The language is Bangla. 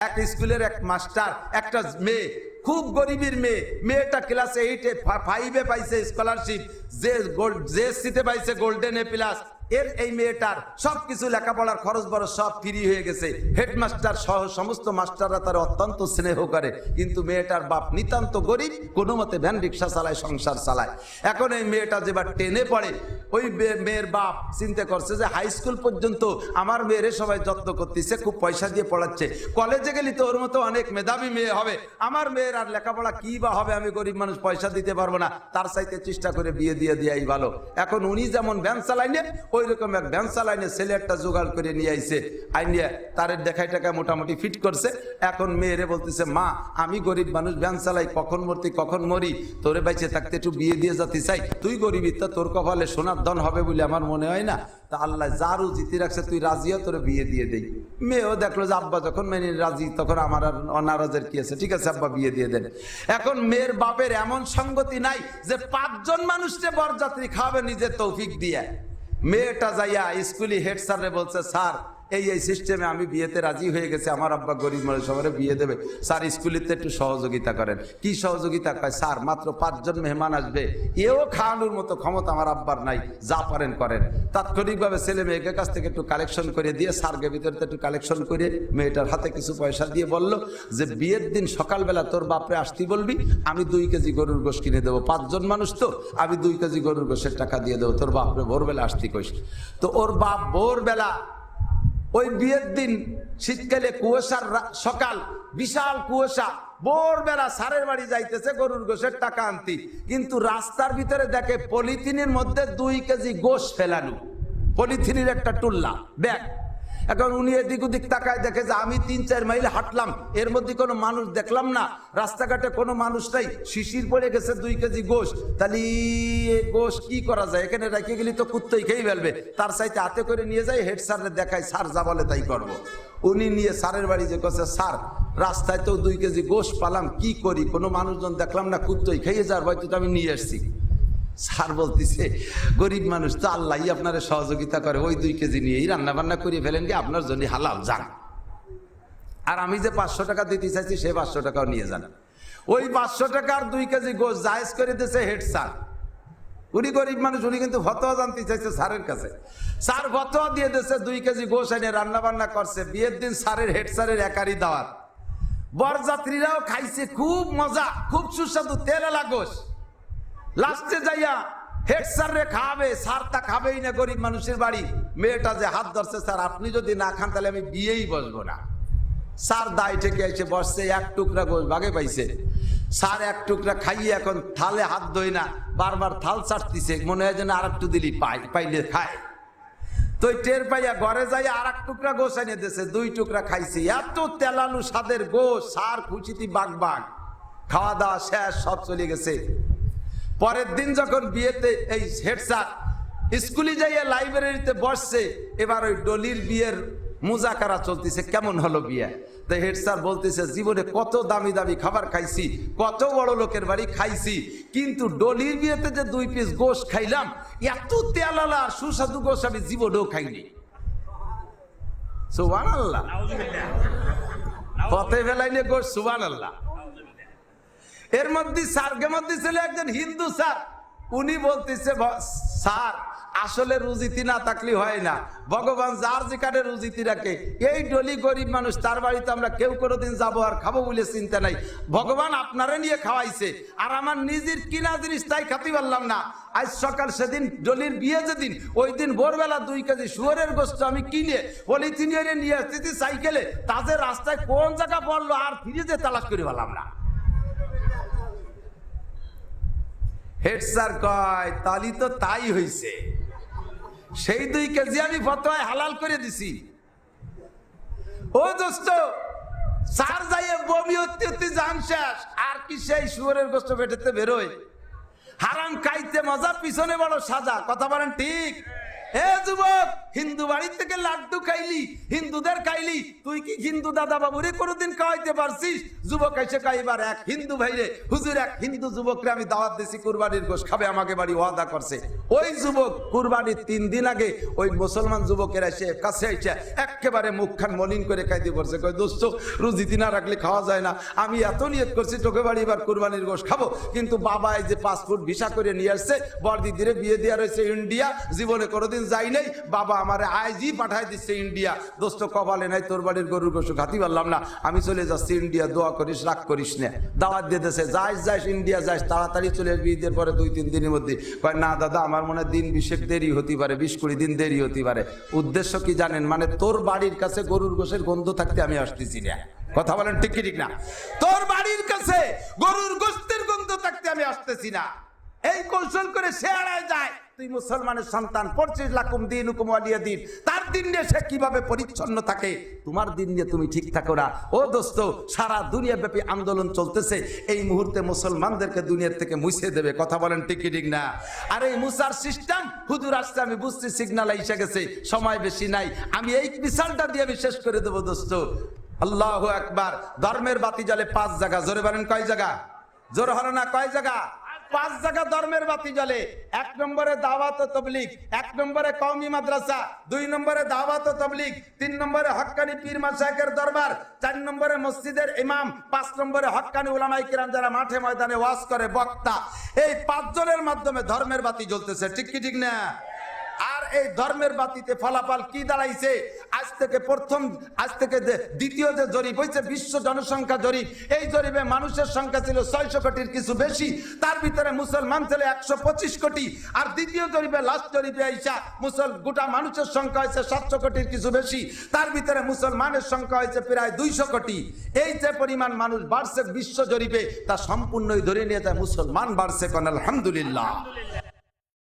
এক স্কুলের এক মাস্টার, একটা মেয়ে, খুব গরিবের মেয়ে। মেয়েটা ক্লাস এইটে ফাইভে পাইছে স্কলারশিপ যে গোল্ড যে সিতে পাইছে গোল্ডেন এ প্লাস এর এই মেয়েটার সবকিছু লেখাপড়ার খরচ বড় সব ফ্রি হয়ে গেছে। হেডমাস্টার সহ সমস্ত মাস্টাররা তার অত্যন্ত স্নেহ করে। কিন্তু মেয়েটার বাপ নিতান্ত গরিব, কোনো মতে ভ্যান রিক্সা চালায়, সংসার চালায়। এখন এই মেয়েটা যেবার টেনে পড়ে, ওই মেয়ের বাপ চিন্তা করছে যে হাই স্কুল পর্যন্ত আমার মেয়েরে সবাই যত্ন করতেছে, খুব পয়সা দিয়ে পড়াচ্ছে। কলেজে গেলি তো ওর মতো অনেক মেধাবী মেয়ে হবে। আমার মেয়ের আর লেখাপড়া কি বা হবে, আমি গরিব মানুষ, পয়সা দিতে পারব না। তার চাইতে চেষ্টা করে বিয়ে দিয়ে দিয়াই ভালো। এখন উনি যেমন ভ্যান চালাইনে ওই রকম এক ভ্যান চালাইনে ছেলে একটা জোগাড় করে নিয়ে আইছে। আইনিয়া তার দেখাই টাকা মোটামুটি ফিট করছে। এখন মেয়েরে বলতেছে, মা, আমি গরিব মানুষ ভ্যান চালাই কখন মরতি, কখন মরি? তোরে বাইচে থাকতে একটু বিয়ে দিয়ে যেতে চাই। তুই গরিবি তা তোর কপালে সোনার ধন হবে বলে আমার মনে হয় না? তা আল্লাহ যারও জিতে রাখছে, তুই রাজিও তোরে বিয়ে দিয়ে দেই। মেয়েও দেখল যে, আব্বা যখন মেনে রাজি, তখন আমার আর অনারাজের কি আছে? ঠিক আছে, আব্বা, বিয়ে দিয়ে দেন। এখন মেয়ের বাপের এমন সঙ্গতি নাই যে, পাঁচজন মানুষকে বরযাত্রী খাবে নিজের তৌফিক দিয়ে। মেয়েটা যাইয়া স্কুলে হেড স্যারে বলছে স্যার এই এই সিস্টেমে আমি বিয়েতে রাজি হয়ে গেছে, আমার আব্বা গরিব মানুষ, সবারে বিয়ে দেবে। স্যার, স্কুলেতে একটু সহযোগিতা করেন। কি সহযোগিতা কয়? স্যার, মাত্র পাঁচজন মেহমান আসবে। এও খাওয়ানোর মতো ক্ষমতা আমার আব্বার নাই, যা পারেন করেন। তাৎক্ষণিকভাবে ছেলে মেয়েকে কাছ থেকে একটু কালেকশন করে দিয়ে, স্যারকে ভিতরে একটু কালেকশন করে মেয়েটার হাতে কিছু পয়সা দিয়ে বলল যে, বিয়ের দিন সকালবেলা তোর বাপরে আসতি বলবি, আমি দুই কেজি গরুর গোশ কিনে দেবো। পাঁচজন মানুষ তো, আমি দুই কেজি গরুর গোশের টাকা দিয়ে দেবো, তোর বাপরে ভোরবেলা আসতি কইস। তো ওর বাপ ভোরবেলা ওই বিয়ের দিন শীতকালে কুয়াশার সকাল, বিশাল কুয়াশা। ভোরবেলা সারের বাড়ি যাইতেছে, গরুর গোশের টাকা আনতি। কিন্তু রাস্তার ভিতরে দেখে পলিথিনের মধ্যে দুই কেজি গোশ ফেলানো। পলিথিনের একটা টুল্লা, ব্যাগ। এখন উনি এদিক ওদিক তাকায় দেখে যে আমি তিন, চার মাইল হাঁটলাম। এর মধ্যে কোনো মানুষ দেখলাম না। রাস্তাঘাটে কোনো মানুষ নাই। শিশির পড়ে গেছে দুই কেজি গোশ। তাহলে গোশ কি করা যায়? এখানে রেখে গেলি তো কুত্তই খেয়ে ফেলবে। তার চাইতে হাতে করে নিয়ে যাই হেড স্যারে দেখায়, স্যার, যা বলে তাই করব। উনি নিয়ে স্যারের বাড়ি যে কাছে স্যার, রাস্তায় তো দুই কেজি গোশ পালাম, কি করি? কোনো মানুষজন দেখলাম না, কুত্তই খেয়ে যার হয়তো আমি নিয়ে এসছি স্যার বলতেছে, গরিব মানুষ তো আল্লাহ আপনার সহযোগিতা করে, ওই দুই কেজি নিয়েই রান্না বান্না করে ফেলেন কি আপনার জন্য হালাল? যান। আর আমি যে পাঁচশো টাকা দিতে চাইছি, সে পাঁচশো টাকাও নিয়ে যান। ওই পাঁচশো টাকার দুই কেজি গোস জায়েজ করে দিয়েছে হেড স্যার। উনি গরিব মানুষ, উনি কিন্তু ফতোয়া জানতে চাইছে স্যারের কাছে। স্যার ফতোয়া দিয়ে দিয়েছে, দুই কেজি গোস এনে রান্না বান্না করছে। বিয়ের দিন স্যারের হেড স্যারের একারই দাওয়াত। বরযাত্রীরাও খাইছে, খুব মজা, খুব সুস্বাদু, তেলেলা গোস লাস্টে যাইয়া হেড স্যার রে খাবে স্যার তা খাবেই না গরিব মানুষের বাড়ি। মেয়েটা যে হাত ধরছে, স্যার, আপনি যদি না খান, তাহলে আমি বিয়েই বসবো না। স্যার দায় থেকে এসে বসছে, এক টুকরা গোস ভাগে পাইছে। স্যার এক টুকরা খাইয়ে এখন থালে হাত ধোয় না, বারবার থাল চাটতিছে মনে হয় যেন আর একটু দিলি পাই পাইলে খায়। তো টের পাইয়া ঘরে যাই আর এক টুকরা গোস এনে দিয়েছে দুই টুকরা খাইছে। এত তেলালু স্বাদের গোস সার খুচিতি বাগ বাগ খাওয়া দাওয়া শেষ, সব চলে গেছে। পরের দিন যখন বিয়েতে এই হেড স্যার স্কুলে যাইয়ে লাইব্রেরিতে বসছে এবার ওই ডলির বিয়ের মুজাকারা চলতেছে কেমন হলো বিয়ে? তো হেড স্যার বলতেছে জীবনে কত দামি দামি খাবার খাইছি কত বড় লোকের বাড়ি খাইছি কিন্তু ডলির বিয়েতে যে দুই পিস গোশ খাইলাম এত তেলালা আর সুস্বাদু গোশ আমি জীবনেও খাইনি। সুবান আল্লাহ পথে ফেলাইলে গোশ সুবান আল্লাহ এর মধ্যে স্যারকে মধ্যে ছিল একজন হিন্দু স্যার। উনি বলতেছে, "ভ- স্যার, আসলে রুজিতি না থাকলে হয় না। ভগবান যার যে যেখানে রুজিতি রাখে, এই ডলি গরিব মানুষ, তার বাড়িতে আমরা কেউ কোনোদিন যাব আর খাব বলে চিন্তা নাই। ভগবান আপনারে নিয়ে খাওয়াইছে, আর আমার নিজের কিনা জিনিস তাই খাতে পারলাম না। আজ সকাল সেদিন ডলির বিয়ে যেদিন, ওই দিন ভোরবেলা দুই কেজি শুয়ারের গোস্ত আমি কিনে পলিথিন এনে নিয়ে আসতেছি সাইকেলে। তাদের রাস্তায় কোন জায়গা পড়ল আর ফিরে যে তালাশ করে পারলাম না। হেড স্যার কয়, তালি তো তাই হইছে। সেই দুই কেজি আমি ফতোয়ায় হালাল করে দিছি। ও দোস্ত, স্যার যাইয়ে বমি হতে জান শেষ, আর কি সেই শুয়ারের গোষ্ঠ পেটেতে বেরোয়। হারাম খাইতে মজা, পিছনে বড় সাজা, কথা বলেন ঠিক? এ যুবক হিন্দু বাড়ি থেকে লাড্ডু খাইলি, হিন্দুদের খাইলি, তুই কি হিন্দু দাদা বাবুরে কোনোদিন খাওয়াইতে পারছিস? যুবক এসে খাইবার এক হিন্দু ভাইরে, হুজুর, এক হিন্দু যুবকরে আমি দাওয়াত দিছি, কুরবানির গোশ খাবে, আমাকে বাড়ি ওয়াদা করছে। ওই যুবক কুরবানির তিন দিন আগে ওই মুসলমান যুবকের এসে কাছে এসে একেবারে মুখখান মলিন করে খাইতে পারছে কই দোস্ত রুজিতি না রাখলে খাওয়া যায় না, আমি এত নিয়ত করছি, তোকে বাড়ি এবার কুরবানির গোশ খাব। কিন্তু বাবা এই যে পাসপোর্ট ভিসা করে নিয়ে আসছে বরদিদিরে বিয়ে দেওয়া রয়েছে ইন্ডিয়া, জীবনে কোনোদিন যাই নাই, বাবা আমার আইজি পাঠাই দিচ্ছে ইন্ডিয়া। দোস্ত, কপালে নাই, তোর বাড়ির গরুর গোশু খাতি পারলাম না। আমি চলে যাচ্ছি ইন্ডিয়া, দোয়া করিস, রাগ করিস না। দাওয়াত দিতেছে যাইস যাইস, ইন্ডিয়া যাইস, তাড়াতাড়ি চলে আসবি ঈদের পরে দুই, তিন দিনের মধ্যে। কয়, না, দাদা, আমার মনে দিন বিশেক দেরি হতে পারে, বিশ কুড়ি দিন দেরি হতে পারে। উদ্দেশ্য কি জানেন? মানে তোর বাড়ির কাছে গরুর গোশের গন্ধ থাকতে আমি আসতেছি না। কথা বলেন ঠিক ঠিক না? তোর বাড়ির কাছে গরুর গোস্তের গন্ধ থাকতে আমি আসতেছি না। এই কৌশল করে সে এড়ায় যায়। তুই মুসলমানের সন্তান, পঁচিশ লাখুম দিন হুকুম আলিয়া দিন। তার দিন নিয়ে সে কীভাবে পরিচ্ছন্ন থাকে? তোমার দিন নিয়ে তুমি ঠিক থাকো না। ও দোস্ত, সারা দুনিয়া ব্যাপী আন্দোলন চলতেছে। এই মুহূর্তে মুসলমানদেরকে দুনিয়ার থেকে মুছে দেবে। কথা বলেন ঠিক কি ঠিক না? আর এই মুসার সিস্টেম হুজুর আসছে, আমি বুঝছি সিগনাল এসে গেছে। সময় বেশি নাই। আমি এই মিসালটা দিয়ে আমি শেষ করে দেবো দোস্ত। আল্লাহ একবার ধর্মের বাতি জ্বলে পাঁচ জায়গা। জোরে বলেন কয় জায়গা? জোর হলো না কয় জায়গা? পাঁচ জায়গা ধর্মের বাতি জ্বলে। এক নম্বরে দাওয়াত তবলিক এক নম্বরে কওমি মাদ্রাসা, দুই নম্বরে দাওয়াত তবলিক তিন নম্বরে হকানি পীর মাসাকের দরবার, চার নম্বরে মসজিদের ইমাম, পাঁচ নম্বরে হক্কানি উলামাই কিরাম যারা মাঠে ময়দানে ওয়াজ করে বক্তা। এই পাঁচজনের মাধ্যমে ধর্মের বাতি জ্বলতেছে, ঠিক কি ঠিক না? এই ধর্মের বাতিতে ফলাফল কি দাঁড়াইছে? আজ থেকে প্রথম, আজ থেকে দ্বিতীয় যে জরিপ হয়েছে বিশ্ব জনসংখ্যা জরিপ। এই জরিপে মানুষের সংখ্যা ছিল ছয়শো কোটির কিছু বেশি। তার ভিতরে মুসলমান ছিল একশো পঁচিশ কোটি। আর দ্বিতীয় জরিপে লাস্ট জরিপে আইসা মুসল গোটা মানুষের সংখ্যা হয়েছে সাতশো কোটির কিছু বেশি। তার ভিতরে মুসলমানের সংখ্যা হয়েছে প্রায় দুইশো কোটি। এই যে পরিমাণ মানুষ বাড়ছে বিশ্ব জরিপে, তা সম্পূর্ণই ধরে নিয়ে যায় মুসলমান বাড়ছে কোন, আলহামদুলিল্লাহ।